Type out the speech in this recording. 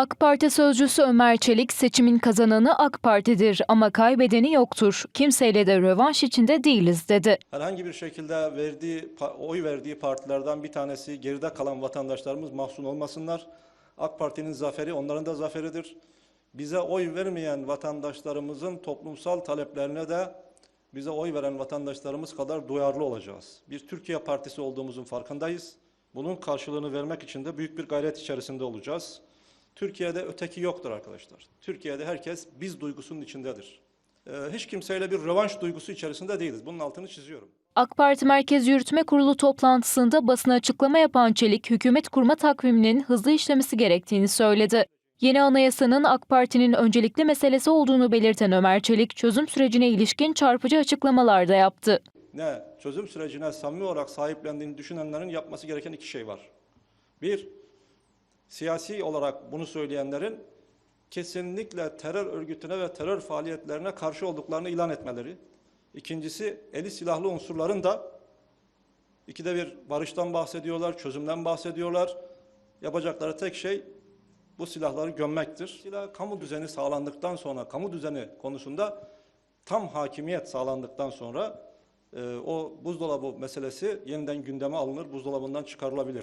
AK Parti sözcüsü Ömer Çelik seçimin kazananı AK Parti'dir ama kaybedeni yoktur. Kimseyle de rövanş içinde değiliz dedi. Herhangi bir şekilde verdiği oy verdiği partilerden bir tanesi geride kalan vatandaşlarımız mahzun olmasınlar. AK Parti'nin zaferi onların da zaferidir. Bize oy vermeyen vatandaşlarımızın toplumsal taleplerine de bize oy veren vatandaşlarımız kadar duyarlı olacağız. Bir Türkiye Partisi olduğumuzun farkındayız. Bunun karşılığını vermek için de büyük bir gayret içerisinde olacağız. Türkiye'de öteki yoktur arkadaşlar. Türkiye'de herkes biz duygusunun içindedir. Ee, hiç kimseyle bir rövanş duygusu içerisinde değiliz. Bunun altını çiziyorum. AK Parti Merkez Yürütme Kurulu toplantısında basına açıklama yapan Çelik, hükümet kurma takviminin hızlı işlemesi gerektiğini söyledi. Yeni anayasanın AK Parti'nin öncelikli meselesi olduğunu belirten Ömer Çelik, çözüm sürecine ilişkin çarpıcı açıklamalar da yaptı. ne çözüm sürecine samimi olarak sahiplendiğini düşünenlerin yapması gereken iki şey var. Bir, siyasi olarak bunu söyleyenlerin kesinlikle terör örgütüne ve terör faaliyetlerine karşı olduklarını ilan etmeleri. İkincisi, eli silahlı unsurların da ikide bir barıştan bahsediyorlar, çözümden bahsediyorlar. Yapacakları tek şey bu silahları gömmektir. Silah kamu düzeni sağlandıktan sonra, kamu düzeni konusunda tam hakimiyet sağlandıktan sonra e, o buzdolabı meselesi yeniden gündeme alınır, buzdolabından çıkarılabilir.